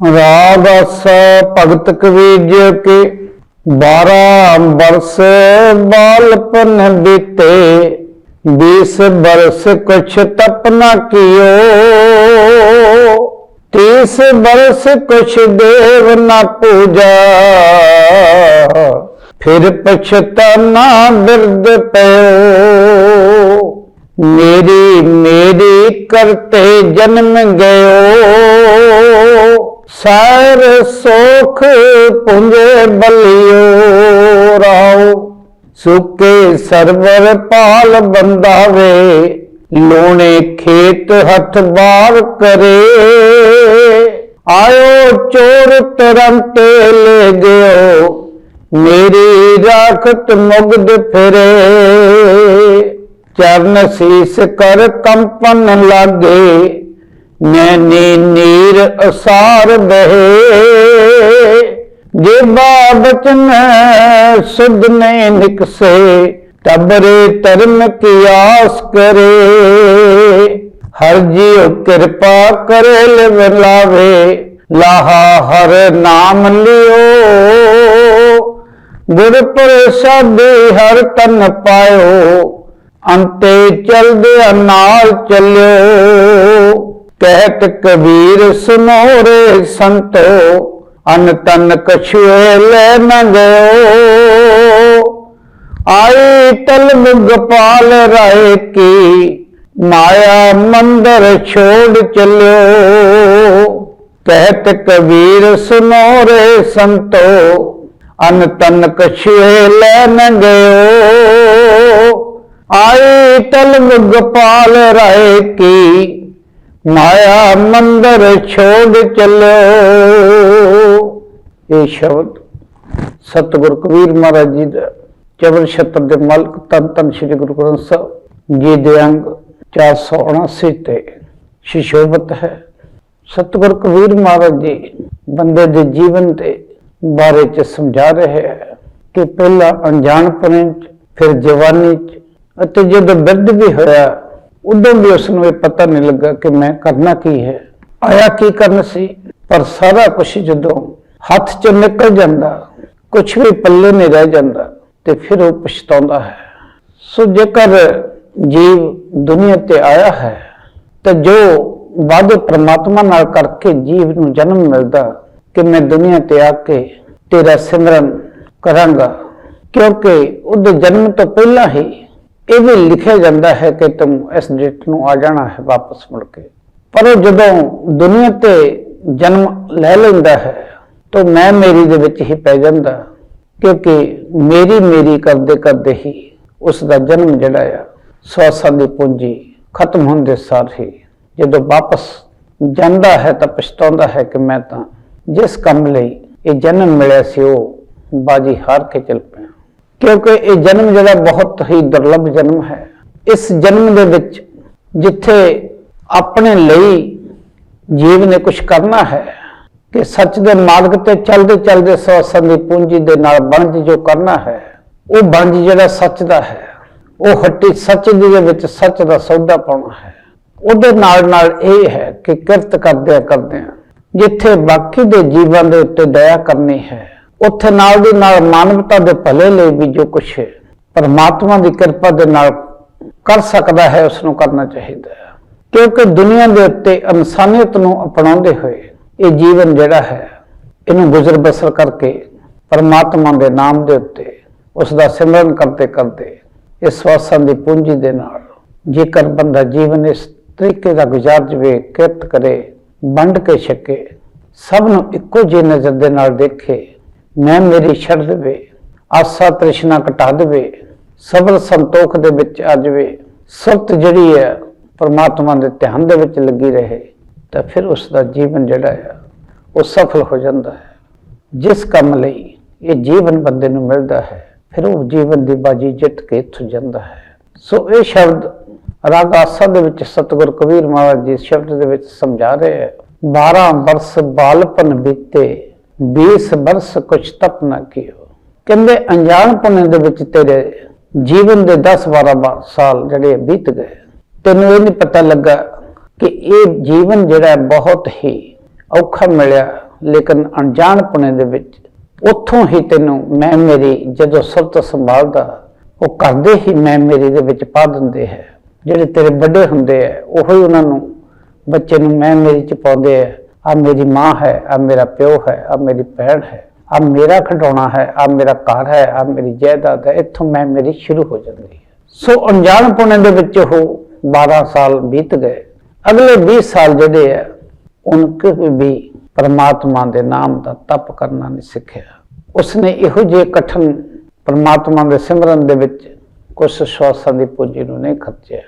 ਰਾਗ ਅਸ ਭਗਤ ਕਬੀਰ ਕੇ 12 ਬਰਸ ਬਾਲਪਨ ਬੀਤੇ 20 ਬਰਸ ਕੁਛ ਤਪ ਨਾ ਕੀਓ। 30 ਬਰਸ ਕੁਛ ਦੇਵ ਨਾ ਪੂਜਾ। ਫਿਰ ਪਛਤਾਨਾ ਬਿਰਦ ਪਇਓ। ਮੇਰੀ ਮੇਰੀ ਕਰਤੇ ਜਨਮ ਗਇਓ। ਸਾਰ ਸੋਖ ਪੁੰਜੇ ਬਲਿਓ ਰਾਉ ਸੁਕੇ ਸਰਵਰ ਪਾਲ ਬੰਦਾਵੇ, ਲੋਣੇ ਖੇਤ ਹੱਥ ਬਾਰ ਕਰੇ। ਆਇਓ ਚੋਰ ਤਰੰਤੇ ਲੈ ਗਿਓ ਮੇਰੀ ਰਾਖਤ ਮੁਗਦ ਫਿਰੇ। ਚਰਨ ਸੀਸ ਕਰ ਕੰਪਨ ਲਾਗੇ ਨੈਣੀ ਨੀਰ ਅਸਾਰ ਬਹੇ। ਜੇ ਬਚਨ ਸੁਧ ਨੇ ਨਿਕਸੇ ਤਬਰੇ ਧਰਮ ਕੀ ਕਰੇ। ਹਰ ਜੀਉ ਕਿਰਪਾ ਕਰੇ ਲਿਵ ਲਾਵੇ, ਲਾਹਾ ਹਰ ਨਾਮ ਲਿਓ। ਗੁਰ ਪ੍ਰਸਾਦਿ ਹਰ ਤਨ ਪਾਇਓ, ਅੰਤੇ ਚਲਦੇ ਨਾਲ ਚੱਲਿਓ। ਕਹਿਤ ਕਬੀਰ ਸੁਨੋਰੇ ਸੰਤੋ, ਅਨ ਤਨ ਕਛੁਏ ਲੈ ਨ ਗਇਓ। ਆਈ ਤਲ ਗੋਪਾਲ ਰਾਏ ਕੀ ਮਾਇਆ ਮੰਦਰ ਛੋੜ ਚੱਲਿਓ। ਕਹਿਤ ਕਬੀਰ ਸੁਨੋਰੇ ਸੰਤੋ, ਅਨ ਤਨ ਕਛੁਏ ਲੈ ਨ ਗਇਓ। ਆਈ ਤਲ ਗੋਪਾਲ ਰਾਏ ਕੀ ਮਾਇਆ ਮੰਦਰ ਛੋੜ ਚੱਲਿਓ। ਇਹ ਸ਼ਬਦ ਸਤਿਗੁਰ ਕਬੀਰ ਮਹਾਰਾਜ ਜੀ ਦਾ ਚਵਰ ਛਤਰ ਦੇ ਮਾਲਕ ਤਨ ਤਨ ਸ੍ਰੀ ਗੁਰੂ ਗ੍ਰੰਥ ਸਾਹਿਬ ਜੀ ਦੇ ਅੰਗ 479 ਤੇ ਸ਼ਿਸ਼ੋਭਤ ਹੈ। ਸਤਿਗੁਰ ਕਬੀਰ ਮਹਾਰਾਜ ਜੀ ਬੰਦੇ ਦੇ ਜੀਵਨ ਦੇ ਬਾਰੇ ਚ ਸਮਝਾ ਰਹੇ ਹੈ ਕਿ ਪਹਿਲਾਂ ਅਣਜਾਣਪਣੇ ਚ, ਫਿਰ ਜਵਾਨੀ ਚ ਅਤੇ ਜਦੋਂ ਬਿਰਧ ਵੀ ਹੋਇਆ ਉਦੋਂ ਵੀ ਉਸ ਨੂੰ ਇਹ ਪਤਾ ਨਹੀਂ ਲੱਗਾ ਕਿ ਮੈਂ ਕਰਨਾ ਕੀ ਹੈ। ਆਇਆ ਕੀ ਕਰਨ ਸੀ? ਪਰ ਸਾਰਾ ਕੁਝ ਜਦੋਂ ਹੱਥ ਚੋਂ ਨਿਕਲ ਜਾਂਦਾ ਕੁਝ ਵੀ ਪੱਲੇ ਨਹੀਂ ਰਹਿ ਜਾਂਦਾ, ਤੇ ਫਿਰ ਉਹ ਪਛਤਾਉਂਦਾ ਹੈ। ਸੋ ਜੇਕਰ ਜੀਵ ਦੁਨੀਆ ਤੇ ਆਇਆ ਹੈ, ਤਾਂ ਜੋ ਵਾਅਦੇ ਪ੍ਰਮਾਤਮਾ ਨਾਲ ਕਰਕੇ ਜੀਵ ਨੂੰ ਜਨਮ ਮਿਲਦਾ ਕਿ ਮੈਂ ਦੁਨੀਆ ਤੇ ਆ ਕੇ ਤੇਰਾ ਸਿਮਰਨ ਕਰਾਂਗਾ, ਕਿਉਂਕਿ ਉਹਦੇ ਜਨਮ ਤੋਂ ਪਹਿਲਾਂ ਹੀ ਇਹ ਵੀ ਲਿਖਿਆ ਜਾਂਦਾ ਹੈ ਕਿ ਤੂੰ ਇਸ ਡੇਟ ਨੂੰ ਆ ਜਾਣਾ ਹੈ ਵਾਪਸ ਮੁੜ ਕੇ। ਪਰ ਉਹ ਜਦੋਂ ਦੁਨੀਆ ਤੇ ਜਨਮ ਲੈ ਲੈਂਦਾ ਹੈ, ਤਾਂ ਮੈਂ ਮੇਰੀ ਦੇ ਵਿੱਚ ਹੀ ਪੈ ਜਾਂਦਾ, ਕਿਉਂਕਿ ਮੇਰੀ ਮੇਰੀ ਕਰਦੇ ਕਰਦੇ ਹੀ ਉਸ ਦਾ ਜਨਮ ਜਿਹੜਾ ਆ, ਸਵਾਸਾਂ ਦੀ ਪੂੰਜੀ ਖਤਮ ਹੋਣ ਦੇ ਸਾਰ ਹੀ ਜਦੋਂ ਵਾਪਸ ਜਾਂਦਾ ਹੈ ਤਾਂ ਪਛਤਾਉਂਦਾ ਹੈ ਕਿ ਮੈਂ ਤਾਂ ਜਿਸ ਕੰਮ ਲਈ ਇਹ ਜਨਮ ਮਿਲਿਆ ਸੀ, ਉਹ ਬਾਜੀ ਹਾਰ ਕੇ ਚਲ ਕਿਉਂਕਿ ਇਹ ਜਨਮ ਜਿਹੜਾ ਬਹੁਤ ਹੀ ਦੁਰਲਭ ਜਨਮ ਹੈ। ਇਸ ਜਨਮ ਦੇ ਵਿੱਚ ਜਿੱਥੇ ਆਪਣੇ ਲਈ ਜੀਵ ਨੇ ਕੁਝ ਕਰਨਾ ਹੈ ਕਿ ਸੱਚ ਦੇ ਮਾਰਗ ਤੇ ਚੱਲਦੇ ਚੱਲਦੇ ਸਵਾਸਾਂ ਦੀ ਪੂੰਜੀ ਦੇ ਨਾਲ ਬਣਜ ਜੋ ਕਰਨਾ ਹੈ, ਉਹ ਬਣਜ ਜਿਹੜਾ ਸੱਚ ਦਾ ਹੈ, ਉਹ ਹੱਟੀ ਸੱਚ ਦੀ ਦੇ ਵਿੱਚ ਸੱਚ ਦਾ ਸੌਦਾ ਪਾਉਣਾ ਹੈ। ਉਹਦੇ ਨਾਲ ਨਾਲ ਇਹ ਹੈ ਕਿ ਕਿਰਤ ਕਰਦਿਆਂ ਕਰਦਿਆਂ ਜਿੱਥੇ ਬਾਕੀ ਦੇ ਜੀਵਾਂ ਦੇ ਉੱਤੇ ਦਇਆ ਕਰਨੀ ਹੈ ਉੱਥੇ ਨਾਲ ਦੀ ਨਾਲ ਮਾਨਵਤਾ ਦੇ ਭਲੇ ਲਈ ਵੀ ਜੋ ਕੁਝ ਪਰਮਾਤਮਾ ਦੀ ਕਿਰਪਾ ਦੇ ਨਾਲ ਕਰ ਸਕਦਾ ਹੈ ਉਸ ਨੂੰ ਕਰਨਾ ਚਾਹੀਦਾ ਹੈ। ਕਿਉਂਕਿ ਦੁਨੀਆ ਦੇ ਉੱਤੇ ਇਨਸਾਨੀਅਤ ਨੂੰ ਅਪਣਾਉਂਦੇ ਹੋਏ ਇਹ ਜੀਵਨ ਜਿਹੜਾ ਹੈ, ਇਹਨੂੰ ਗੁਜ਼ਰ ਬਸਰ ਕਰਕੇ ਪਰਮਾਤਮਾ ਦੇ ਨਾਮ ਦੇ ਉੱਤੇ ਉਸ ਦਾ ਸਿਮਰਨ ਕਰਦੇ ਕਰਦੇ ਇਸ ਸਵਾਸਾਂ ਦੀ ਪੂੰਜੀ ਦੇ ਨਾਲ ਜੇਕਰ ਬੰਦਾ ਜੀਵਨ ਇਸ ਤਰੀਕੇ ਦਾ ਗੁਜ਼ਾਰ ਜਵੇ, ਕਿਰਤ ਕਰੇ, ਵੰਡ ਕੇ ਛਕੇ, ਸਭ ਨੂੰ ਇੱਕੋ ਜਿਹੀ ਨਜ਼ਰ ਦੇ ਨਾਲ ਦੇਖੇ ਮੈਂ ਮੇਰੀ ਛੱਡ ਦੇਵੇ, ਆਸਾ ਤ੍ਰਿਸ਼ਨਾ ਘਟਾ ਦੇਵੇ ਸਬਰ ਸੰਤੋਖ ਦੇ ਵਿੱਚ ਆ ਜਾਵੇ, ਸੁਰਤ ਜਿਹੜੀ ਹੈ ਪਰਮਾਤਮਾ ਦੇ ਧਿਆਨ ਦੇ ਵਿੱਚ ਲੱਗੀ ਰਹੇ, ਤਾਂ ਫਿਰ ਉਸ ਦਾ ਜੀਵਨ ਜਿਹੜਾ ਹੈ, ਉਹ ਸਫਲ ਹੋ ਜਾਂਦਾ ਹੈ। ਜਿਸ ਕੰਮ ਲਈ ਇਹ ਜੀਵਨ ਬੰਦੇ ਨੂੰ ਮਿਲਦਾ ਹੈ, ਫਿਰ ਉਹ ਜੀਵਨ ਦੀ ਬਾਜੀ ਜਿੱਤ ਕੇ ਇੱਥੋਂ ਜਾਂਦਾ ਹੈ। ਸੋ ਇਹ ਸ਼ਬਦ ਰਾਗ ਆਸਾ ਦੇ ਵਿੱਚ ਸਤਿਗੁਰ ਕਬੀਰ ਮਹਾਰਾਜ ਜੀ ਸ਼ਬਦ ਦੇ ਵਿੱਚ ਸਮਝਾ ਰਹੇ ਹੈ 12 ਬਰਸ ਬਾਲਪਨ ਬੀਤੇ 20 ਬਰਸ ਕੁਛ ਤਪ ਨਾ ਕੀਓ। ਕਹਿੰਦੇ, ਅਣਜਾਣ ਅਣਜਾਣਪੁਣੇ ਦੇ ਵਿੱਚ ਤੇਰੇ ਜੀਵਨ ਦੇ 10 12 ਸਾਲ ਜਿਹੜੇ ਬੀਤ ਗਏ। ਤੈਨੂੰ ਇਹ ਨਹੀਂ ਪਤਾ ਲੱਗਾ ਕਿ ਇਹ ਜੀਵਨ ਜਿਹੜਾ ਬਹੁਤ ਹੀ ਔਖਾ ਮਿਲਿਆ, ਲੇਕਿਨ ਅਣਜਾਣ ਅਣਜਾਣਪੁਣੇ ਦੇ ਵਿੱਚ ਉੱਥੋਂ ਹੀ ਤੈਨੂੰ ਮੈਂ ਮੇਰੀ ਜਦੋਂ ਸਭ ਤੋਂ ਸੰਭਾਲਦਾ, ਉਹ ਕਰਦੇ ਹੀ ਮੈਂ ਮੇਰੀ ਦੇ ਵਿੱਚ ਪਾ ਦਿੰਦੇ ਹੈ। ਜਿਹੜੇ ਤੇਰੇ ਵੱਡੇ ਹੁੰਦੇ ਆ ਉਹੀ ਉਹਨਾਂ ਨੂੰ, ਬੱਚੇ ਨੂੰ ਮੈਂ ਮੇਰੀ ਚ ਪਾਉਂਦੇ ਆ ਆ ਮੇਰੀ ਮਾਂ ਹੈ, ਆ ਮੇਰਾ ਪਿਓ ਹੈ, ਆ ਮੇਰੀ ਭੈਣ ਹੈ, ਆ ਮੇਰਾ ਖਿਡੌਣਾ ਹੈ, ਆ ਮੇਰਾ ਘਰ ਹੈ, ਆ ਮੇਰੀ ਜਾਇਦਾਦ ਹੈ, ਇੱਥੋਂ ਮੈਂ ਮੇਰੀ ਸ਼ੁਰੂ ਹੋ ਜਾਂਦੀ ਹੈ। ਸੋ ਅਣਜਾਣਪੁਣੇ ਦੇ ਵਿੱਚ ਉਹ 12 ਸਾਲ ਬੀਤ ਗਏ। ਅਗਲੇ 20 ਸਾਲ ਜਿਹੜੇ ਆ, ਉਨਕੇ ਵੀ ਪਰਮਾਤਮਾ ਦੇ ਨਾਮ ਦਾ ਤਪ ਕਰਨਾ ਨਹੀਂ ਸਿੱਖਿਆ। ਉਸਨੇ ਇਹੋ ਜਿਹੇ ਕਠਨ ਪਰਮਾਤਮਾ ਦੇ ਸਿਮਰਨ ਦੇ ਵਿੱਚ ਕੁਛ ਸ਼ਵਾਸਾਂ ਦੀ ਪੂਜੀ ਨੂੰ ਨਹੀਂ ਖਰਚਿਆ।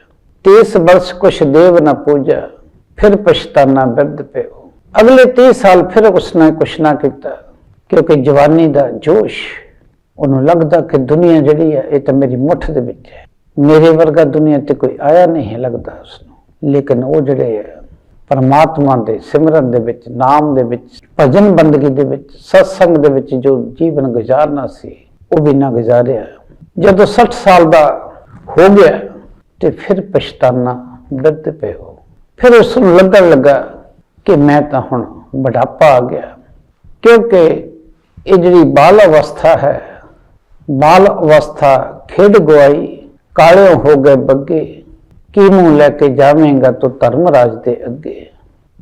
30 ਵਰਸ਼ ਕੁਛ ਦੇਵ ਨਾ ਪੂਜਾ, ਫਿਰ ਪਛਤਾਨਾ ਬਿਰਧ ਪਿਓ। ਅਗਲੇ 30 ਸਾਲ ਫਿਰ ਉਸਨੇ ਕੁਛ ਨਾ ਕੀਤਾ, ਕਿਉਂਕਿ ਜਵਾਨੀ ਦਾ ਜੋਸ਼ ਉਹਨੂੰ ਲੱਗਦਾ ਕਿ ਦੁਨੀਆ ਜਿਹੜੀ ਹੈ, ਇਹ ਤਾਂ ਮੇਰੀ ਮੁੱਠ ਦੇ ਵਿੱਚ ਹੈ। ਮੇਰੇ ਵਰਗਾ ਦੁਨੀਆ ਤੇ ਕੋਈ ਆਇਆ ਨਹੀਂ ਹੈ ਲੱਗਦਾ ਉਸਨੂੰ। ਲੇਕਿਨ ਉਹ ਜਿਹੜੇ ਹੈ, ਪਰਮਾਤਮਾ ਦੇ ਸਿਮਰਨ ਦੇ ਵਿੱਚ, ਨਾਮ ਦੇ ਵਿੱਚ, ਭਜਨ ਬੰਦਗੀ ਦੇ ਵਿੱਚ, ਸਤਸੰਗ ਦੇ ਵਿੱਚ ਜੋ ਜੀਵਨ ਗੁਜ਼ਾਰਨਾ ਸੀ, ਉਹ ਵੀ ਨਾ ਗੁਜ਼ਾਰਿਆ। ਜਦੋਂ 60 ਸਾਲ ਦਾ ਹੋ ਗਿਆ ਤੇ ਫਿਰ ਪਛਤਾਨਾ ਦਰਦ ਪਏ ਹੋ। ਫਿਰ ਉਸ ਨੂੰ ਲੱਗਣ ਲੱਗਾ ਕਿ ਮੈਂ ਤਾਂ ਹੁਣ ਬੁਢਾਪਾ ਆ ਗਿਆ। ਕਿਉਂਕਿ ਇਹ ਜਿਹੜੀ ਬਾਲ ਅਵਸਥਾ ਹੈ, ਬਾਲ ਅਵਸਥਾ ਖੇਡ ਗਵਾਈ, ਕਾਲੇ ਹੋ ਗਏ ਬੱਗੇ ਕੀ ਮੂੰਹ ਲੈ ਕੇ ਜਾਵੇਂਗਾ ਤੂੰ ਧਰਮਰਾਜ ਦੇ ਅੱਗੇ?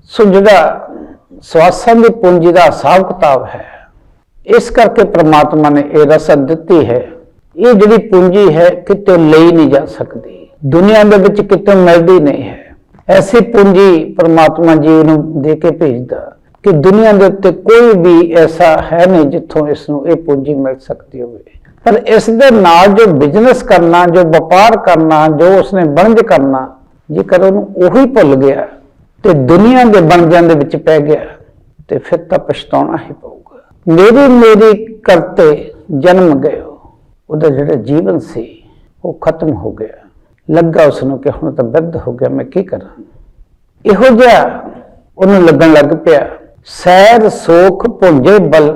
ਸੋ ਜਿਹੜਾ ਸਵਾਸਾਂ ਦੀ ਪੂੰਜੀ ਦਾ ਹਿਸਾਬ ਕਿਤਾਬ ਹੈ, ਇਸ ਕਰਕੇ ਪ੍ਰਮਾਤਮਾ ਨੇ ਇਹ ਰਸਦ ਦਿੱਤੀ ਹੈ, ਇਹ ਜਿਹੜੀ ਪੂੰਜੀ ਹੈ ਕਿਤੇ ਲਈ ਨਹੀਂ ਜਾ ਸਕਦੀ। ਦੁਨੀਆ ਦੇ ਵਿੱਚ ਕਿਤੇ ਮਿਲਦੀ ਨਹੀਂ ਹੈ। ਐਸੀ ਪੂੰਜੀ ਪਰਮਾਤਮਾ ਜੀ ਨੂੰ ਦੇ ਕੇ ਭੇਜਦਾ ਕਿ ਦੁਨੀਆ ਦੇ ਉੱਤੇ ਕੋਈ ਵੀ ਐਸਾ ਹੈ ਨਹੀਂ ਜਿੱਥੋਂ ਇਸ ਨੂੰ ਇਹ ਪੂੰਜੀ ਮਿਲ ਸਕਦੀ ਹੋਵੇ। ਪਰ ਇਸ ਦੇ ਨਾਲ ਜੋ ਬਿਜ਼ਨਸ ਕਰਨਾ, ਜੋ ਵਪਾਰ ਕਰਨਾ, ਜੋ ਉਸਨੇ ਬਣਜ ਕਰਨਾ, ਜੇਕਰ ਉਹਨੂੰ ਉਹੀ ਭੁੱਲ ਗਿਆ ਤੇ ਦੁਨੀਆ ਦੇ ਬਣਜਾਂ ਦੇ ਵਿੱਚ ਪੈ ਗਿਆ, ਤੇ ਫਿਰ ਤਾਂ ਪਛਤਾਉਣਾ ਹੀ ਪਊਗਾ। ਮੇਰੀ ਮੇਰੀ ਕਰਤੇ ਜਨਮ ਗਏ ਉਹਦਾ ਜਿਹੜਾ ਜੀਵਨ ਸੀ, ਉਹ ਖਤਮ ਹੋ ਗਿਆ। ਲੱਗਾ ਉਸ ਨੂੰ ਕਿ ਹੁਣ ਤਾਂ ਬਿਰਧ ਹੋ ਗਿਆ, ਮੈਂ ਕੀ ਕਰਾਂ? ਇਹੋ ਜਿਹਾ ਉਹਨੂੰ ਲੱਗਣ ਲੱਗ ਪਿਆ, ਸੈਰ ਸੋਖ ਭੁੰਜੇ ਬਲ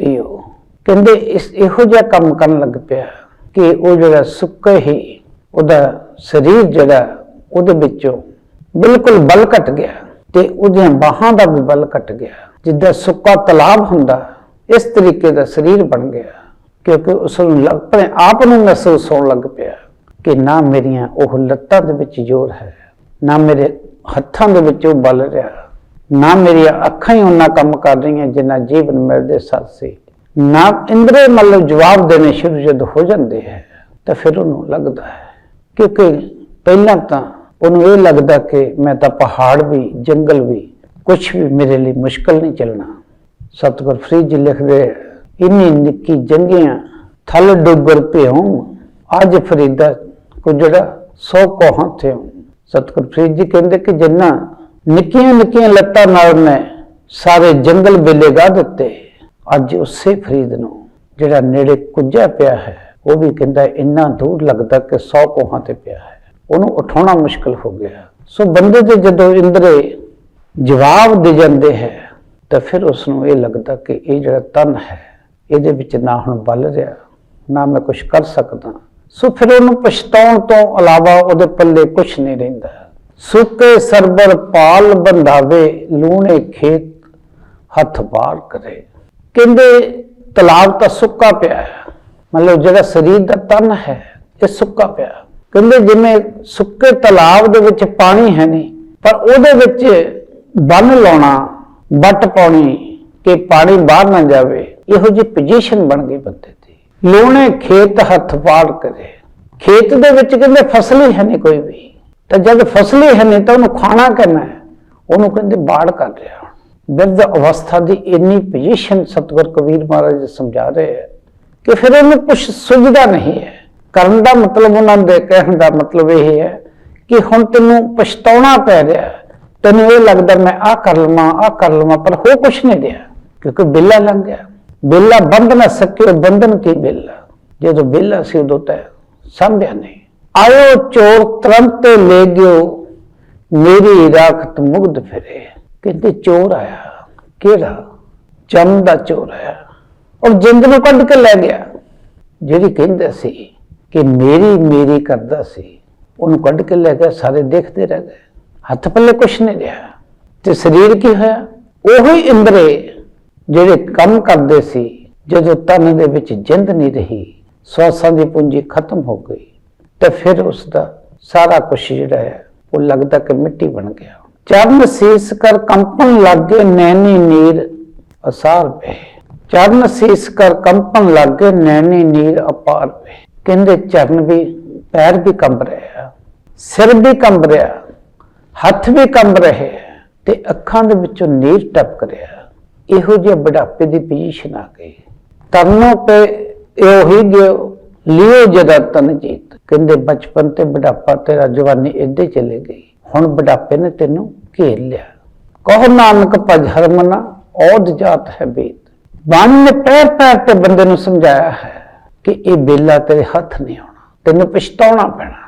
ਲਿਓ ਕਹਿੰਦੇ ਇਸ ਇਹੋ ਜਿਹਾ ਕੰਮ ਕਰਨ ਲੱਗ ਪਿਆ ਕਿ ਉਹ ਜਿਹੜਾ ਸੁੱਕੇ ਹੀ ਉਹਦਾ ਸਰੀਰ ਜਿਹੜਾ ਉਹਦੇ ਵਿੱਚੋਂ ਬਿਲਕੁਲ ਬਲ ਘਟ ਗਿਆ ਤੇ ਉਹਦੀਆਂ ਬਾਹਾਂ ਦਾ ਵੀ ਬਲ ਘਟ ਗਿਆ। ਜਿੱਦਾਂ ਸੁੱਕਾ ਤਲਾਬ ਹੁੰਦਾ, ਇਸ ਤਰੀਕੇ ਦਾ ਸਰੀਰ ਬਣ ਗਿਆ, ਕਿਉਂਕਿ ਉਸ ਨੂੰ ਆਪਣੇ ਆਪ ਨੂੰ ਮਹਿਸੂਸ ਹੋਣ ਲੱਗ ਪਿਆ। ਕਿ ਨਾ ਮੇਰੀਆਂ ਉਹ ਲੱਤਾਂ ਦੇ ਵਿੱਚ ਜ਼ੋਰ ਹੈ, ਨਾ ਮੇਰੇ ਹੱਥਾਂ ਦੇ ਵਿੱਚ ਉਹ ਬਲ ਰਿਹਾ, ਨਾ ਮੇਰੀਆਂ ਅੱਖਾਂ ਹੀ ਉਹਨਾਂ ਕੰਮ ਕਰ ਰਹੀਆਂ ਜਿੰਨਾ ਜੀਵਨ ਮਿਲਦੇ ਸੱਤ ਸੀ ਨਾ ਇੰਦਰੇ ਮਤਲਬ ਜਵਾਬ ਦੇਣੇ ਸ਼ੁਰੂ ਜਦ ਹੋ ਜਾਂਦੇ ਹੈ, ਤਾਂ ਫਿਰ ਉਹਨੂੰ ਲੱਗਦਾ ਹੈ। ਕਿਉਂਕਿ ਪਹਿਲਾਂ ਤਾਂ ਉਹਨੂੰ ਇਹ ਲੱਗਦਾ ਕਿ ਮੈਂ ਤਾਂ ਪਹਾੜ ਵੀ, ਜੰਗਲ ਵੀ ਕੁਝ ਵੀ ਮੇਰੇ ਲਈ ਮੁਸ਼ਕਲ ਨਹੀਂ ਚੱਲਣਾ। ਸਤਿਗੁਰ ਫਰੀਦ ਜੀ ਲਿਖਦੇ ਇੰਨੀ ਨਿੱਕੀ ਜੰਗੀਆਂ ਥਲ ਡੁੱਬਰ ਭਿਉ ਅੱਜ ਫਰੀਦਾ ਕੋ ਜਿਹੜਾ ਸੋ ਕੋ ਹੱਥਿਓ ਸਤਿਗੁਰ ਫਰੀਦ ਜੀ ਕਹਿੰਦੇ ਕਿ ਜਿੰਨਾ ਨਿੱਕੀਆਂ ਨਿੱਕੀਆਂ ਲੱਤਾਂ ਨਾਲ ਮੈਂ ਸਾਰੇ ਜੰਗਲ ਬੇਲੇ ਗਾ ਦਿੱਤੇ, ਅੱਜ ਉਸੇ ਫਰੀਦ ਨੂੰ ਜਿਹੜਾ ਨੇੜੇ ਕੁੱਜਿਆ ਪਿਆ ਹੈ, ਉਹ ਵੀ ਕਹਿੰਦਾ ਇੰਨਾ ਦੂਰ ਲੱਗਦਾ ਕਿ 100 ਕੋਹਾਂ ਤੇ ਪਿਆ ਹੈ। ਉਹਨੂੰ ਉਠਾਉਣਾ ਮੁਸ਼ਕਲ ਹੋ ਗਿਆ। ਸੋ ਬੰਦੇ ਦੇ ਜਦੋਂ ਇੰਦਰੇ ਜਵਾਬ ਦੇ ਜਾਂਦੇ ਹੈ, ਤਾਂ ਫਿਰ ਉਸ ਨੂੰ ਇਹ ਲੱਗਦਾ ਕਿ ਇਹ ਜਿਹੜਾ ਤਨ ਹੈ, ਇਹਦੇ ਵਿੱਚ ਨਾ ਹੁਣ ਬਲ ਰਿਹਾ, ਨਾ ਮੈਂ ਕੁਝ ਕਰ ਸਕਦਾ। ਸੋ ਫਿਰ ਉਹਨੂੰ ਪਛਤਾਉਣ ਤੋਂ ਇਲਾਵਾ ਉਹਦੇ ਪੱਲੇ ਕੁਝ ਨਹੀਂ ਰਹਿੰਦਾ। ਸੁੱਕੇ ਸਰਬਰ ਪਾਲ ਬੰਧਾਵੇ, ਲੂਣੇ ਖੇਤ ਹੱਥ ਬਾਹਰ ਕਰੇ। ਕਹਿੰਦੇ, ਤਲਾਬ ਤਾਂ ਸੁੱਕਾ ਪਿਆ ਹੈ। ਮਤਲਬ ਜਿਹੜਾ ਸਰੀਰ ਦਾ ਤਨ ਹੈ, ਇਹ ਸੁੱਕਾ ਪਿਆ। ਕਹਿੰਦੇ ਜਿਵੇਂ ਸੁੱਕੇ ਤਲਾਬ ਦੇ ਵਿੱਚ ਪਾਣੀ ਹੈ ਨਹੀਂ, ਪਰ ਉਹਦੇ ਵਿੱਚ ਬੰਨ ਲਾਉਣਾ, ਵੱਟ ਪਾਉਣੀ, ਕਿ ਪਾਣੀ ਬਾਹਰ ਨਾ ਜਾਵੇ, ਇਹੋ ਜਿਹੀ ਪੋਜੀਸ਼ਨ ਬਣ ਗਈ ਬੰਦੇ ਲੋਣੇ ਖੇਤ ਹੱਥ ਪਾੜ ਕਰੇ। ਖੇਤ ਦੇ ਵਿੱਚ ਕਹਿੰਦੇ ਫਸਲ ਹੀ ਹੈ ਨਹੀਂ ਕੋਈ ਵੀ। ਤਾਂ ਜਦ ਫਸਲ ਹੀ ਹੈ ਨਹੀਂ ਤਾਂ ਉਹਨੂੰ ਖਾਣਾ ਕਰਨਾ ਹੈ? ਉਹਨੂੰ ਕਹਿੰਦੇ ਬਾੜ ਕਰ ਰਿਹਾ ਬਿਰਧ ਅਵਸਥਾ ਦੀ ਇੰਨੀ ਪੋਜੀਸ਼ਨ ਸਤਿਗੁਰ ਕਬੀਰ ਮਹਾਰਾਜ ਸਮਝਾ ਰਹੇ ਹੈ ਕਿ ਫਿਰ ਉਹਨੂੰ ਕੁਝ ਸੁਝਦਾ ਨਹੀਂ ਹੈ। ਕਰਨ ਦਾ ਮਤਲਬ ਉਹਨਾਂ ਦੇ ਕਹਿਣ ਦਾ ਮਤਲਬ ਇਹ ਹੈ ਕਿ ਹੁਣ ਤੈਨੂੰ ਪਛਤਾਉਣਾ ਪੈ ਰਿਹਾ ਤੈਨੂੰ ਇਹ ਲੱਗਦਾ ਮੈਂ ਆਹ ਕਰ ਲਵਾਂ, ਆਹ ਕਰ ਲਵਾਂ, ਪਰ ਹੋ ਕੁਛ ਨਹੀਂ ਰਿਹਾ, ਕਿਉਂਕਿ ਬਿੱਲਾ ਲੰਘ ਗਿਆ। ਬਿੱਲਾ ਬੰਦ ਨਾ ਸਕੇ ਬੰਧਨ ਕੀ ਬਿੱਲਾ? ਜਦੋਂ ਬਿੱਲਾ ਸੀ ਉਦੋਂ ਤੈ ਸੰਭਿਆ ਨਹੀਂ। ਆਇਓ ਚੋਰ ਤੁਰੰਤ ਲੈ ਗਿਓ, ਮੇਰੀ ਰਾਖਤ ਮੁਗਧ ਫਿਰੇ। ਕਹਿੰਦੇ, ਚੋਰ ਆਇਆ। ਕਿਹੜਾ? ਚੰਮ ਦਾ ਚੋਰ ਆਇਆ। ਔਰ ਜਿੰਦ ਨੂੰ ਕੱਢ ਕੇ ਲੈ ਗਿਆ। ਜਿਹੜੀ ਕਹਿੰਦਾ ਸੀ ਕਿ ਮੇਰੀ ਮੇਰੀ ਕਰਦਾ ਸੀ, ਉਹਨੂੰ ਕੱਢ ਕੇ ਲੈ ਗਿਆ, ਸਾਰੇ ਦੇਖਦੇ ਰਹਿ ਗਏ। ਹੱਥ ਪੱਲੇ ਕੁਛ ਨਹੀਂ ਰਿਹਾ। ਤੇ ਸਰੀਰ ਕੀ ਹੋਇਆ? ਉਹੀ ਇੰਦਰੇ ਜਿਹੜੇ ਕੰਮ ਕਰਦੇ ਸੀ, ਜਦੋਂ ਤਨ ਦੇ ਵਿੱਚ ਜਿੰਦ ਨਹੀਂ ਰਹੀ ਸਵਾਸਾਂ ਦੀ ਪੂੰਜੀ ਖਤਮ ਹੋ ਗਈ ਤੇ ਫਿਰ ਉਸ ਦਾ ਸਾਰਾ ਕੁਝ ਜਿਹੜਾ ਹੈ, ਉਹ ਲੱਗਦਾ ਕਿ ਮਿੱਟੀ ਬਣ ਗਿਆ। ਚਰਨ ਸੀਸ ਕਰ ਕੰਪਨ ਲੱਗੇ ਨੈਣੀ ਨੀਰ ਅਸਾਰ ਪੇ ਚਰਨ ਸੀਸ ਕਰ ਕੰਪਨ ਲੱਗੇ ਨੈਣੀ ਨੀਰ ਅਪਾਰ ਪੇ ਕਹਿੰਦੇ ਚਰਨ ਵੀ ਪੈਰ ਵੀ ਕੰਬ ਰਿਹਾ, ਸਿਰ ਵੀ ਕੰਬ ਰਿਹਾ, ਹੱਥ ਵੀ ਕੰਬ ਰਹੇ ਤੇ ਅੱਖਾਂ ਦੇ ਵਿੱਚੋਂ ਨੀਰ ਟਪਕ ਰਿਹਾ। ਇਹੋ ਜਿਹੇ ਬੁਢਾਪੇ ਦੀ ਪੋਜੀਸ਼ਨ ਆ ਗਈ। ਤਰਨੋਂ ਪੇ ਇਹੋ ਹੀ ਗਿਓ ਲਿਓ ਜਦਾ ਤਨ ਜੀਤ ਕਹਿੰਦੇ, ਬਚਪਨ ਤੇ ਬੁਢਾਪਾ ਤੇਰਾ ਜਵਾਨੀ ਇੱਦੇ ਚਲੇ ਗਈ। ਹੁਣ ਬੁਢਾਪੇ ਨੇ ਤੈਨੂੰ ਘੇਰ ਲਿਆ। ਕਹੋ, ਨਾਨਕ ਭਜ ਹਰਮਨਾ ਔਦ ਜਾਤ ਹੈ ਬੀਤ। ਬਾਣੀ ਨੇ ਪੈਰ ਪੈਰ ਤੇ ਬੰਦੇ ਨੂੰ ਸਮਝਾਇਆ ਹੈ ਕਿ ਇਹ ਬੇਲਾ ਤੇਰੇ ਹੱਥ ਨਹੀਂ ਆਉਣਾ। ਤੈਨੂੰ ਪਛਤਾਉਣਾ ਪੈਣਾ।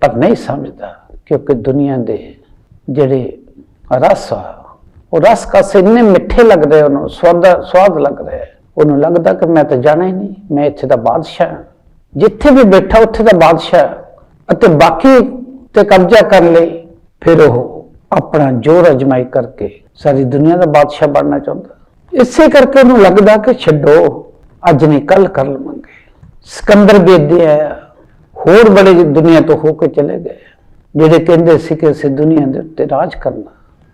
ਪਰ ਨਹੀਂ ਸਮਝਦਾ, ਕਿਉਂਕਿ ਦੁਨੀਆ ਦੇ ਜਿਹੜੇ ਰਸ ਆ ਉਹ ਰਸ ਕਸ ਇੰਨੇ ਮਿੱਠੇ ਲੱਗਦੇ ਉਹਨੂੰ, ਸਵਾਦ ਸਵਾਦ ਲੱਗ ਰਿਹਾ ਉਹਨੂੰ ਲੱਗਦਾ ਕਿ ਮੈਂ ਤਾਂ ਜਾਣਾ ਹੀ ਨਹੀਂ, ਮੈਂ ਇੱਥੇ ਦਾ ਬਾਦਸ਼ਾਹ ਹਾਂ। ਜਿੱਥੇ ਵੀ ਬੈਠਾ, ਉੱਥੇ ਦਾ ਬਾਦਸ਼ਾਹ ਅਤੇ ਬਾਕੀ ਤੇ ਕਬਜ਼ਾ ਕਰ ਲਈ ਫਿਰ ਉਹ ਆਪਣਾ ਜੋਰ ਅਜਮਾਈ ਕਰਕੇ ਸਾਰੀ ਦੁਨੀਆ ਦਾ ਬਾਦਸ਼ਾਹ ਬਣਨਾ ਚਾਹੁੰਦਾ। ਇਸੇ ਕਰਕੇ ਉਹਨੂੰ ਲੱਗਦਾ ਕਿ ਛੱਡੋ, ਅੱਜ ਨਹੀਂ ਕੱਲ ਕਰ ਲਵਾਂਗੇ। ਸਿਕੰਦਰ ਬੇਦੇ ਆਇਆ। ਹੋਰ ਬੜੇ ਦੁਨੀਆ ਤੋਂ ਹੋ ਕੇ ਚਲੇ ਗਏ। ਜਿਹੜੇ ਕਹਿੰਦੇ ਸੀ ਕਿ ਅਸੀਂ ਦੁਨੀਆ ਦੇ ਉੱਤੇ ਰਾਜ ਕਰਨਾ।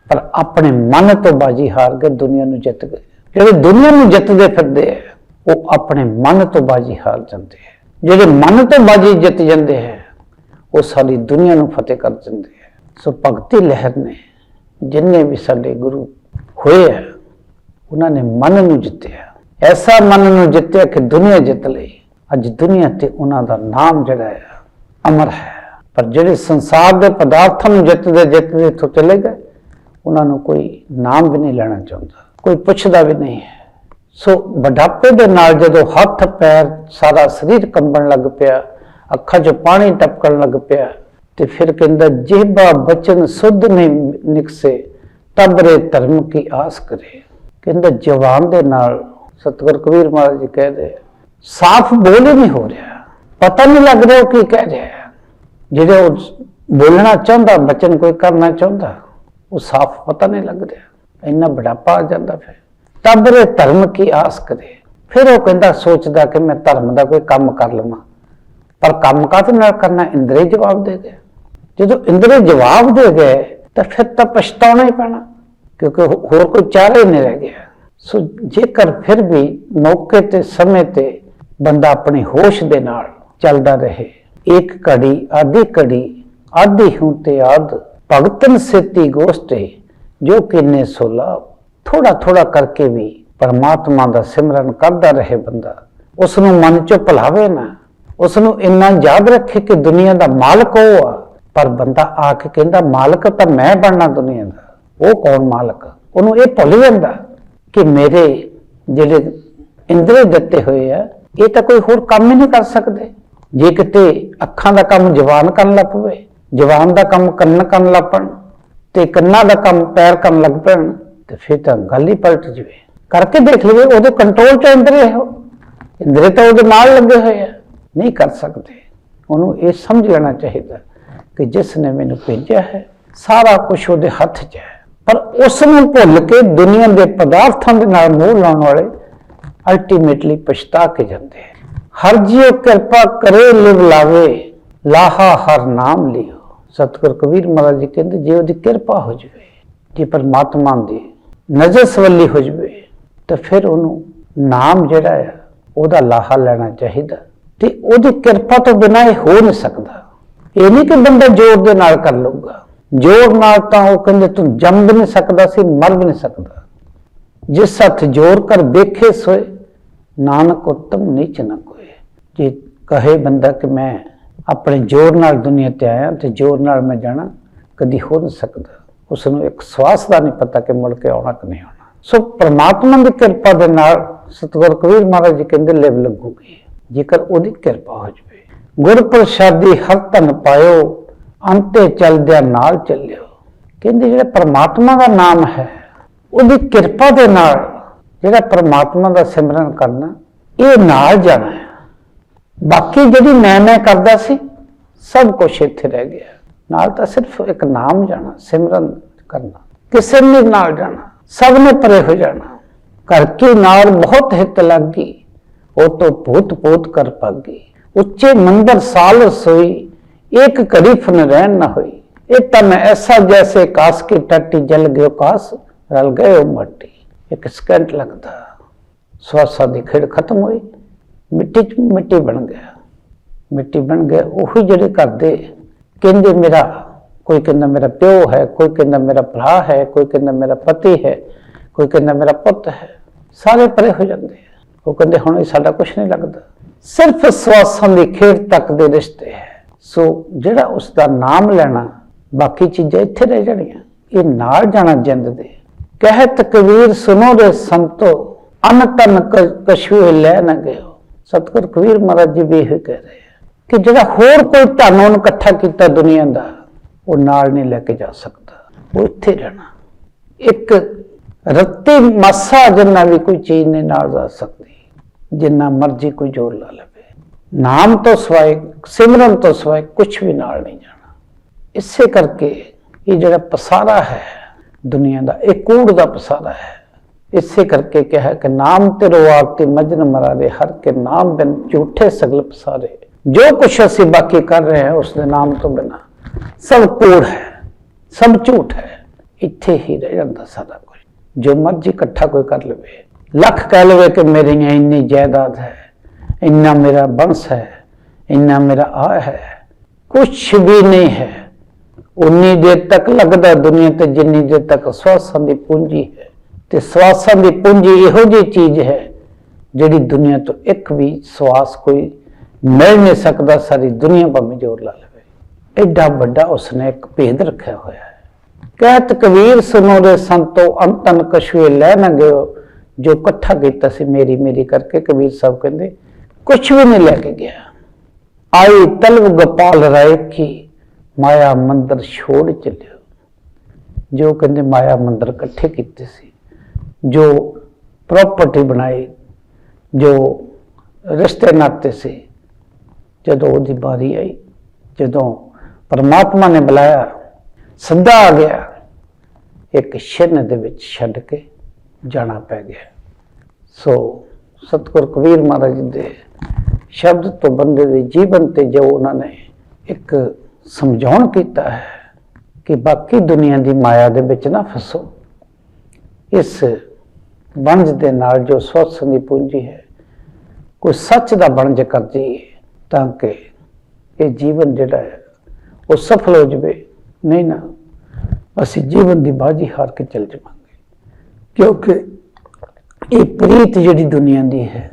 ਪਰ ਆਪਣੇ ਮਨ ਤੋਂ ਬਾਜੀ ਹਾਰ ਕੇ ਦੁਨੀਆ ਨੂੰ ਜਿੱਤ ਗਏ। ਜਿਹੜੇ ਦੁਨੀਆ ਨੂੰ ਜਿੱਤਦੇ ਫਿਰਦੇ ਆ, ਉਹ ਆਪਣੇ ਮਨ ਤੋਂ ਬਾਜੀ ਹਾਰ ਜਾਂਦੇ ਆ। ਜਿਹੜੇ ਮਨ ਤੋਂ ਬਾਜੀ ਜਿੱਤ ਜਾਂਦੇ ਹੈ ਉਹ ਸਾਰੀ ਦੁਨੀਆ ਨੂੰ ਫਤਿਹ ਕਰ ਦਿੰਦੇ ਹੈ ਸੋ ਭਗਤੀ ਲਹਿਰ ਨੇ ਜਿੰਨੇ ਵੀ ਸਾਡੇ ਗੁਰੂ ਹੋਏ ਆ, ਉਹਨਾਂ ਨੇ ਮਨ ਨੂੰ ਜਿੱਤਿਆ। ਐਸਾ ਮਨ ਨੂੰ ਜਿੱਤਿਆ ਕਿ ਦੁਨੀਆ ਜਿੱਤ ਲਈ। ਅੱਜ ਦੁਨੀਆ ਤੇ ਉਹਨਾਂ ਦਾ ਨਾਮ ਜਿਹੜਾ ਹੈ ਅਮਰ ਹੈ। ਪਰ ਜਿਹੜੇ ਸੰਸਾਰ ਦੇ ਪਦਾਰਥਾਂ ਨੂੰ ਜਿੱਤਦੇ ਜਿੱਤਦੇ ਇੱਥੋਂ ਚਲੇ ਗਏ ਉਹਨਾਂ ਨੂੰ ਕੋਈ ਨਾਮ ਵੀ ਨਹੀਂ ਲੈਣਾ ਚਾਹੁੰਦਾ, ਕੋਈ ਪੁੱਛਦਾ ਵੀ ਨਹੀਂ ਹੈ। ਸੋ ਬੁਢਾਪੇ ਦੇ ਨਾਲ ਜਦੋਂ ਹੱਥ, ਪੈਰ ਸਾਰਾ ਸਰੀਰ ਕੰਬਣ ਲੱਗ ਪਿਆ, ਅੱਖਾਂ 'ਚ ਪਾਣੀ ਟਪਕਣ ਲੱਗ ਪਿਆ, ਤੇ ਫਿਰ ਕਹਿੰਦਾ ਜਿਹਬਾ ਬਚਨ ਸੁਧ ਨਹੀਂ ਨਿਕਸੇ ਤਬਰੇ ਧਰਮ ਕੀ ਆਸ ਕਰੇ। ਕਹਿੰਦਾ, ਜਵਾਨ ਦੇ ਨਾਲ ਸਤਿਗੁਰ ਕਬੀਰ ਮਹਾਰਾਜ ਜੀ ਕਹਿੰਦੇ ਸਾਫ਼ ਬੋਲ ਨਹੀਂ ਹੋ ਰਿਹਾ। ਪਤਾ ਨਹੀਂ ਲੱਗ ਰਿਹਾ ਉਹ ਕੀ ਕਹਿ ਰਿਹਾ ਹੈ। ਜਿਹੜੇ ਉਹ ਬੋਲਣਾ ਚਾਹੁੰਦਾ, ਬਚਨ ਕੋਈ ਕਰਨਾ ਚਾਹੁੰਦਾ ਉਹ ਸਾਫ਼ ਪਤਾ ਨਹੀਂ ਲੱਗ ਰਿਹਾ। ਇੰਨਾ ਬੁਢਾਪਾ ਆ ਜਾਂਦਾ ਫਿਰ। ਤਬਰੇ ਧਰਮ ਕੀ ਆਸ ਕਰੇ? ਫਿਰ ਉਹ ਕਹਿੰਦਾ, ਸੋਚਦਾ ਕਿ ਮੈਂ ਧਰਮ ਦਾ ਕੋਈ ਕੰਮ ਕਰ ਲਵਾਂ। ਪਰ ਕੰਮ ਕਾਹਦੇ ਨਾਲ ਕਰਨਾ? ਇੰਦਰੇ ਜਵਾਬ ਦੇ ਗਏ ਜਦੋਂ ਇੰਦਰੇ ਜਵਾਬ ਦੇ ਗਏ, ਤਾਂ ਫਿਰ ਤਾਂ ਪਛਤਾਉਣਾ ਹੀ ਪੈਣਾ, ਕਿਉਂਕਿ ਹੋਰ ਕੋਈ ਚਾਰਾ ਹੀ ਨਹੀਂ ਰਹਿ ਗਿਆ। ਸੋ ਜੇਕਰ ਫਿਰ ਵੀ ਮੌਕੇ ਤੇ, ਸਮੇਂ ਤੇ ਬੰਦਾ ਆਪਣੇ ਹੋਸ਼ ਦੇ ਨਾਲ ਚੱਲਦਾ ਰਹੇ, ਇੱਕ ਘੜੀ ਆਧੀ ਘੜੀ ਆਧੀ ਹੂੰ ਤੇ ਆਦ ਭਗਤਨ ਸੇਤੀ ਗੋਸਤੇ ਜੋ ਕਿੰਨੇ ਸੋਲਾ, ਥੋੜਾ ਥੋੜਾ ਕਰਕੇ ਵੀ ਪਰਮਾਤਮਾ ਦਾ ਸਿਮਰਨ ਕਰਦਾ ਰਹੇ ਬੰਦਾ। ਉਸ ਨੂੰ ਮਨ ਚ ਭੁਲਾਵੇ ਨਾ। ਉਸ ਨੂੰ ਇੰਨਾ ਯਾਦ ਰੱਖੇ ਕਿ ਦੁਨੀਆ ਦਾ ਮਾਲਕ ਉਹ ਆ। ਪਰ ਬੰਦਾ ਆ ਕੇ ਕਹਿੰਦਾ, ਮਾਲਕ ਤਾਂ ਮੈਂ ਬਣਨਾ ਦੁਨੀਆ ਦਾ। ਉਹ ਕੌਣ ਮਾਲਕ? ਉਹਨੂੰ ਇਹ ਭੁੱਲ ਜਾਂਦਾ ਕਿ ਮੇਰੇ ਜਿਹੜੇ ਇੰਦਰੀ ਦਿੱਤੇ ਹੋਏ ਆ, ਇਹ ਤਾਂ ਕੋਈ ਹੋਰ ਕੰਮ ਹੀ ਨਹੀਂ ਕਰ ਸਕਦੇ। ਜੇ ਕਿਤੇ ਅੱਖਾਂ ਦਾ ਕੰਮ ਜਵਾਨ ਕਰਨ ਲੱਗ ਪਵੇ ਜਵਾਨ ਦਾ ਕੰਮ ਕੰਨ ਕਰਨ ਲੱਗ ਪਣ ਤੇ ਕੰਨਾਂ ਦਾ ਕੰਮ ਪੈਰ ਕਰਨ ਲੱਗ ਪੈਣ, ਤੇ ਫਿਰ ਤਾਂ ਗੱਲ ਹੀ ਪਲਟ ਜਵੇ। ਕਰਕੇ ਦੇਖ ਲਵੇ, ਉਹਦੇ ਕੰਟਰੋਲ ਚ ਇੰਦਰੇ ਹੋ। ਇੰਦਰੇ ਤਾਂ ਉਹਦੇ ਨਾਲ ਲੱਗੇ ਹੋਏ ਆ। ਨਹੀਂ ਕਰ ਸਕਦੇ। ਉਹਨੂੰ ਇਹ ਸਮਝ ਲੈਣਾ ਚਾਹੀਦਾ ਕਿ ਜਿਸ ਨੇ ਮੈਨੂੰ ਭੇਜਿਆ ਹੈ, ਸਾਰਾ ਕੁਝ ਉਹਦੇ ਹੱਥ 'ਚ ਹੈ। ਪਰ ਉਸ ਨੂੰ ਭੁੱਲ ਕੇ ਦੁਨੀਆ ਦੇ ਪਦਾਰਥਾਂ ਦੇ ਨਾਲ ਮੋਹ ਲਾਉਣ ਵਾਲੇ ਅਲਟੀਮੇਟਲੀ ਪਛਤਾ ਕੇ ਜਾਂਦੇ ਹੈ ਹਰ ਜੀਉ ਕਿਰਪਾ ਕਰੇ, ਲਿਵ ਲਾਵੇ। ਲਾਹਾ ਹਰ ਨਾਮ ਲਿਓ। ਸਤਿਗੁਰ ਕਬੀਰ ਮਹਾਰਾਜ ਜੀ ਕਹਿੰਦੇ, ਜੇ ਉਹਦੀ ਕਿਰਪਾ ਹੋ ਜਾਵੇ, ਜੇ ਪਰਮਾਤਮਾ ਦੀ ਨਜ਼ਰ ਸਵੱਲੀ ਹੋ ਜਾਵੇ, ਤਾਂ ਫਿਰ ਉਹਨੂੰ ਨਾਮ ਜਿਹੜਾ ਹੈ ਉਹਦਾ ਲਾਹਾ ਲੈਣਾ ਚਾਹੀਦਾ। ਤੇ ਉਹਦੀ ਕਿਰਪਾ ਤੋਂ ਬਿਨਾਂ ਇਹ ਹੋ ਨਹੀਂ ਸਕਦਾ। ਇਹ ਨਹੀਂ ਕਿ ਬੰਦਾ ਜ਼ੋਰ ਦੇ ਨਾਲ ਕਰ ਲਊਗਾ। ਜ਼ੋਰ ਨਾਲ ਤਾਂ ਉਹ ਕਹਿੰਦੇ, ਤੂੰ ਜੰਮ ਵੀ ਨਹੀਂ ਸਕਦਾ ਸੀ, ਮਰ ਵੀ ਨਹੀਂ ਸਕਦਾ। ਜਿਸ ਹੱਥ ਜੋਰ ਕਰ ਦੇਖੇ ਸੋਏ, ਨਾਨਕ ਉਤਮ ਨੀਚ ਨ ਕੋਏ। ਜੇ ਕਹੇ ਬੰਦਾ ਕਿ ਮੈਂ ਆਪਣੇ ਜੋਰ ਨਾਲ ਦੁਨੀਆ ਤੇ ਆਇਆ ਤੇ ਜੋਰ ਨਾਲ ਮੈਂ ਜਾਣਾ, ਕਦੀ ਹੋ ਨਹੀਂ ਸਕਦਾ। ਉਸ ਨੂੰ ਇੱਕ ਸਵਾਸ ਦਾ ਨਹੀਂ ਪਤਾ ਕਿ ਮੁੜ ਕੇ ਆਉਣਾ ਕਿ ਨਹੀਂ ਆਉਣਾ। ਸੋ ਪ੍ਰਮਾਤਮਾ ਦੀ ਕਿਰਪਾ ਦੇ ਨਾਲ ਸਤਿਗੁਰ ਕਬੀਰ ਮਹਾਰਾਜ ਜੀ ਕਹਿੰਦੇ ਲਿਵ ਲੱਗੂਗੀ। ਜੇਕਰ ਉਹਦੀ ਕਿਰਪਾ ਹੋ ਜਾਵੇ ਗੁਰ ਪ੍ਰਸਾਦੀ ਹਰ ਧਨ ਪਾਇਓ, ਅੰਤੇ ਚਲਦਿਆਂ ਨਾਲ ਚੱਲਿਓ। ਕਹਿੰਦੇ ਜਿਹੜਾ ਪ੍ਰਮਾਤਮਾ ਦਾ ਨਾਮ ਹੈ, ਉਹਦੀ ਕਿਰਪਾ ਦੇ ਨਾਲ ਜਿਹੜਾ ਪ੍ਰਮਾਤਮਾ ਦਾ ਸਿਮਰਨ ਕਰਨਾ, ਇਹ ਨਾਲ ਜਾਣਾ ਹੈ। ਬਾਕੀ ਜਿਹੜੀ ਮੈਂ ਮੈਂ ਕਰਦਾ ਸੀ, ਸਭ ਕੁਝ ਇੱਥੇ ਰਹਿ ਗਿਆ। ਨਾਲ ਤਾਂ ਸਿਰਫ ਇੱਕ ਨਾਮ ਜਾਣਾ, ਸਿਮਰਨ ਕਰਨਾ। ਕਿਸੇ ਨੇ ਨਾਲ ਜਾਣਾ, ਸਭ ਨੇ ਪਰੇ ਹੋ ਜਾਣਾ। ਕਰ ਕੀ ਨਾਰ ਬਹੁਤ ਹਿੱਤ ਲੱਗੀ, ਉਹ ਤੋਂ ਭੂਤ ਭੂਤ ਕਰ ਪਾਗੀ ਉੱਚੇ ਮੰਦਰ ਸਾਲ ਰਸੋਈ, ਇੱਕ ਘੜੀ ਫਨ ਰਹਿਣ ਨਾ ਹੋਈ। ਇਹ ਤਨ ਐਸਾ ਜੈਸੇ ਕਾਸ ਕੀ ਟੱਟੀ ਜਲ ਗਿਓ ਕਾਸ ਰਲ ਗਏ ਉਹ ਮੱਟੀ। ਇੱਕ ਸਕਿੰਟ ਲੱਗਦਾ, ਸਵਾਸਾਂ ਦੀ ਖੇਡ ਖਤਮ ਹੋਈ। ਮਿੱਟੀ ਚ ਮਿੱਟੀ ਬਣ ਗਿਆ। ਮਿੱਟੀ ਬਣ ਗਿਆ, ਉਹੀ ਜਿਹੜੇ ਕਰਦੇ ਕਹਿੰਦੇ ਮੇਰਾ, ਕੋਈ ਕਹਿੰਦਾ ਮੇਰਾ ਪਿਓ ਹੈ, ਕੋਈ ਕਹਿੰਦਾ ਮੇਰਾ ਭਰਾ ਹੈ, ਕੋਈ ਕਹਿੰਦਾ ਮੇਰਾ ਪਤੀ ਹੈ, ਕੋਈ ਕਹਿੰਦਾ ਮੇਰਾ ਪੁੱਤ ਹੈ, ਸਾਰੇ ਪਰੇ ਹੋ ਜਾਂਦੇ ਉਹ ਕਹਿੰਦੇ ਹੁਣ ਇਹ ਸਾਡਾ ਕੁਝ ਨਹੀਂ ਲੱਗਦਾ। ਸਿਰਫ ਸਵਾਸਾਂ ਦੀ ਖੇਡ ਤੱਕ ਦੇ ਰਿਸ਼ਤੇ ਹੈ। ਸੋ ਜਿਹੜਾ ਉਸ ਦਾ ਨਾਮ ਲੈਣਾ, ਬਾਕੀ ਚੀਜ਼ਾਂ ਇੱਥੇ ਰਹਿ ਜਾਣੀਆਂ। ਇਹ ਨਾਲ ਜਾਣਾ ਜਿੰਦ ਦੇ। ਕਹਿ ਕਬੀਰ ਸੁਨੋ ਦੇ ਸੰਤੋ, ਅਨ ਤਨ ਕ- ਕਛੂਏ ਲੈ ਨਾ ਗਇਓ। ਸਤਿਗੁਰ ਕਬੀਰ ਮਹਾਰਾਜ ਜੀ ਵੀ ਇਹ ਕਹਿ ਰਹੇ ਆ ਕਿ ਜਿਹੜਾ ਹੋਰ ਕੋਈ ਧਨ ਉਹਨੂੰ ਇਕੱਠਾ ਕੀਤਾ ਦੁਨੀਆ ਦਾ, ਉਹ ਨਾਲ ਨਹੀਂ ਲੈ ਕੇ ਜਾ ਸਕਦਾ। ਉਹ ਇੱਥੇ ਰਹਿਣਾ। ਇੱਕ ਰੱਤੀ ਮਾਸਾ ਜਿੰਨਾ ਵੀ ਕੋਈ ਚੀਜ਼ ਨੇ ਨਾਲ ਜਾ ਸਕਦੀ, ਜਿੰਨਾ ਮਰਜ਼ੀ ਕੋਈ ਜੋਰ ਲਾ ਲਵੇ। ਨਾਮ ਤੋਂ ਸਵਾਏ, ਸਿਮਰਨ ਤੋਂ ਸਵਾਏ ਕੁਝ ਵੀ ਨਾਲ ਨਹੀਂ ਜਾਣਾ। ਇਸੇ ਕਰਕੇ ਇਹ ਜਿਹੜਾ ਪਸਾਰਾ ਹੈ, ਦੁਨੀਆ ਦਾ, ਇਹ ਕੂੜ ਦਾ ਪਸਾਰਾ ਹੈ। ਇਸੇ ਕਰਕੇ ਕਿਹਾ ਕਿ ਨਾਮ ਤੇ ਰੋਆਤੀ ਮਜਨ ਮਰਾਰੇ, ਹਰ ਕੇ ਨਾਮ ਬਿਨ ਝੂਠੇ ਸਗਲ ਪਸਾਰੇ। ਜੋ ਕੁਛ ਅਸੀਂ ਬਾਕੀ ਕਰ ਰਹੇ ਹਾਂ ਉਸ ਦੇ ਨਾਮ ਤੋਂ ਬਿਨਾ ਸਭ ਕੂੜ ਹੈ, ਸਭ ਝੂਠ ਹੈ, ਇੱਥੇ ਹੀ ਰਹਿ ਜਾਂਦਾ ਸਾਰਾ ਕੁਝ। ਜੋ ਮਰਜ਼ੀ ਇਕੱਠਾ ਕੋਈ ਕਰ ਲਵੇ, ਲੱਖ ਕਹਿ ਲਵੇ ਕਿ ਮੇਰੀਆਂ ਇੰਨੀ ਜਾਇਦਾਦ ਹੈ, ਇੰਨਾ ਮੇਰਾ ਬੰਸ ਹੈ, ਇੰਨਾ ਮੇਰਾ ਆ ਹੈ, ਕੁਛ ਵੀ ਨਹੀਂ ਹੈ। ਉਨੀ ਦੇਰ ਤੱਕ ਲੱਗਦਾ ਦੁਨੀਆ ਤੇ, ਜਿੰਨੀ ਦੇਰ ਤੱਕ ਸਵਾਸਾਂ ਦੀ ਪੂੰਜੀ ਹੈ। ਤੇ ਸਵਾਸਾਂ ਦੀ ਪੂੰਜੀ ਇਹੋ ਜਿਹੀ ਚੀਜ਼ ਹੈ ਜਿਹੜੀ ਦੁਨੀਆ ਤੋਂ ਇੱਕ ਵੀ ਸਵਾਸ ਕੋਈ ਮਿਲ ਨਹੀਂ ਸਕਦਾ, ਸਾਰੀ ਦੁਨੀਆ ਭਾਵੇਂ ਜੋਰ ਲਾ ਲਵੇ। ਐਡਾ ਵੱਡਾ ਉਸਨੇ ਇੱਕ ਭੇਦ ਰੱਖਿਆ ਹੋਇਆ ਹੈ। ਕਹਿਤ ਕਬੀਰ ਸੁਨੋ ਰੇ ਸੰਤੋ ਅੰਤਨ ਕਛੂਏ ਲੈ ਨਾ ਗਿਓ ਜੋ ਇਕੱਠਾ ਕੀਤਾ ਸੀ ਮੇਰੀ ਮੇਰੀ ਕਰਕੇ, ਕਬੀਰ ਸਾਹਿਬ ਕਹਿੰਦੇ ਕੁਝ ਵੀ ਨਹੀਂ ਲੈ ਕੇ ਗਿਆ। ਆਈ ਤਲਵ ਗੋਪਾਲ ਰਾਏ ਕੀ ਮਾਇਆ ਮੰਦਰ ਛੋੜ ਚੱਲਿਓ। ਜੋ ਕਹਿੰਦੇ ਮਾਇਆ ਮੰਦਰ ਇਕੱਠੇ ਕੀਤੇ ਸੀ। ਜੋ ਪ੍ਰਾਪਰਟੀ ਬਣਾਈ, ਜੋ ਰਿਸ਼ਤੇ ਨਾਤੇ ਸੀ, ਜਦੋਂ ਉਹਦੀ ਵਾਰੀ ਆਈ, ਜਦੋਂ ਪਰਮਾਤਮਾ ਨੇ ਬੁਲਾਇਆ, ਸੱਦਾ ਆ ਗਿਆ, ਇੱਕ ਛਿਨ ਦੇ ਵਿੱਚ ਛੱਡ ਕੇ ਜਾਣਾ ਪੈ ਗਿਆ। ਸੋ ਸਤਿਗੁਰ ਕਬੀਰ ਮਹਾਰਾਜ ਦੇ ਸ਼ਬਦ ਤੋਂ ਬੰਦੇ ਦੇ ਜੀਵਨ ਤੇ ਜੋ ਉਹਨਾਂ ਨੇ ਇੱਕ ਸਮਝਾਉਣ ਕੀਤਾ ਹੈ ਕਿ ਬਾਕੀ ਦੁਨੀਆ ਦੀ ਮਾਇਆ ਦੇ ਵਿੱਚ ਨਾ ਫਸੋ। ਇਸ ਬੰਜ ਦੇ ਨਾਲ ਜੋ ਸਵਸਨ ਦੀ ਪੂੰਜੀ ਹੈ, ਕੋਈ ਸੱਚ ਦਾ ਬਣਜ ਕਰ ਜਾਈਏ ਤਾਂ ਕਿ ਇਹ ਜੀਵਨ ਜਿਹੜਾ ਹੈ, ਉਹ ਸਫਲ ਹੋ ਜਵੇ। ਨਹੀਂ ਨਾ, ਅਸੀਂ ਜੀਵਨ ਦੀ ਬਾਜੀ ਹਾਰ ਕੇ ਚੱਲ ਜਾਵਾਂਗੇ। ਕਿਉਂਕਿ ਇਹ ਪ੍ਰੀਤ ਜਿਹੜੀ ਦੁਨੀਆ ਦੀ ਹੈ,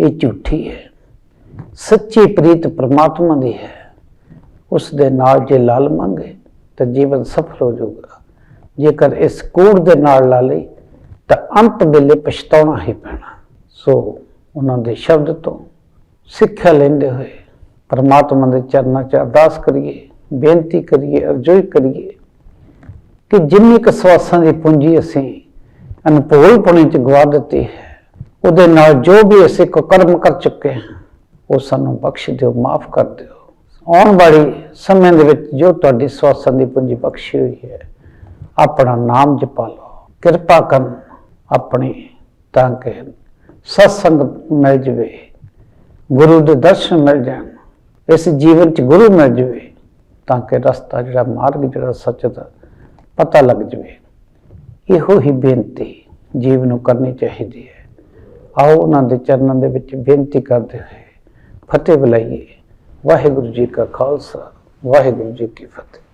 ਇਹ ਝੂਠੀ ਹੈ। ਸੱਚੀ ਪ੍ਰੀਤ ਪ੍ਰਮਾਤਮਾ ਦੀ ਹੈ। ਉਸ ਦੇ ਨਾਲ ਜੇ ਲਾ ਲਵਾਂਗੇ ਤਾਂ ਜੀਵਨ ਸਫਲ ਹੋ ਜਾਊਗਾ। ਜੇਕਰ ਇਸ ਕੂੜ ਦੇ ਨਾਲ ਲਾ ਲਈ ਤਾਂ ਅੰਤ ਵੇਲੇ ਪਛਤਾਉਣਾ ਹੀ ਪੈਣਾ। ਸੋ ਉਹਨਾਂ ਦੇ ਸ਼ਬਦ ਤੋਂ ਸਿੱਖਿਆ ਲੈਂਦੇ ਹੋਏ ਪਰਮਾਤਮਾ ਦੇ ਚਰਨਾਂ 'ਚ ਅਰਦਾਸ ਕਰੀਏ, ਬੇਨਤੀ ਕਰੀਏ, ਅਰਜ਼ੋਈ ਕਰੀਏ ਕਿ ਜਿੰਨੀ ਕੁ ਸਵਾਸਾਂ ਦੀ ਪੂੰਜੀ ਅਸੀਂ ਅਨਭੋਲ ਪੁਣੇ 'ਚ ਗਵਾ ਦਿੱਤੀ ਹੈ, ਉਹਦੇ ਨਾਲ ਜੋ ਵੀ ਅਸੀਂ ਕੋ ਕਰਮ ਕਰ ਚੁੱਕੇ ਹਾਂ, ਉਹ ਸਾਨੂੰ ਬਖਸ਼ ਦਿਓ, ਮਾਫ ਕਰ ਦਿਓ। ਆਉਣ ਵਾਲੀ ਸਮੇਂ ਦੇ ਵਿੱਚ ਜੋ ਤੁਹਾਡੀ ਸਵਾਸਾਂ ਦੀ ਪੂੰਜੀ ਬਖਸ਼ੀ ਹੋਈ ਹੈ, ਆਪਣਾ ਨਾਮ ਜਪਾ ਲਓ। ਕਿਰਪਾ ਕਰਨ। ਆਪਣੀ ਤਾਂ ਕਿ ਸਤਸੰਗ ਮਿਲ ਜਵੇ, ਗੁਰੂ ਦੇ ਦਰਸ਼ਨ ਮਿਲ ਜਾਣ, ਇਸ ਜੀਵਨ ਚ ਗੁਰੂ ਮਿਲ ਜਵੇ, ਤਾਂ ਕਿ ਰਸਤਾ ਜਿਹੜਾ ਮਾਰਗ ਜਿਹੜਾ ਸੱਚ ਦਾ ਪਤਾ ਲੱਗ ਜਵੇ। ਇਹੋ ਹੀ ਬੇਨਤੀ ਜੀਵ ਨੂੰ ਕਰਨੀ ਚਾਹੀਦੀ ਹੈ। ਆਓ ਉਹਨਾਂ ਦੇ ਚਰਨਾਂ ਦੇ ਵਿੱਚ ਬੇਨਤੀ ਕਰਦੇ ਹੋਏ ਫਤਿਹ ਬੁਲਾਈਏ। ਵਾਹਿਗੁਰੂ ਜੀ ਕਾ ਖਾਲਸਾ, ਵਾਹਿਗੁਰੂ ਜੀ ਕੀ ਫਤਿਹ।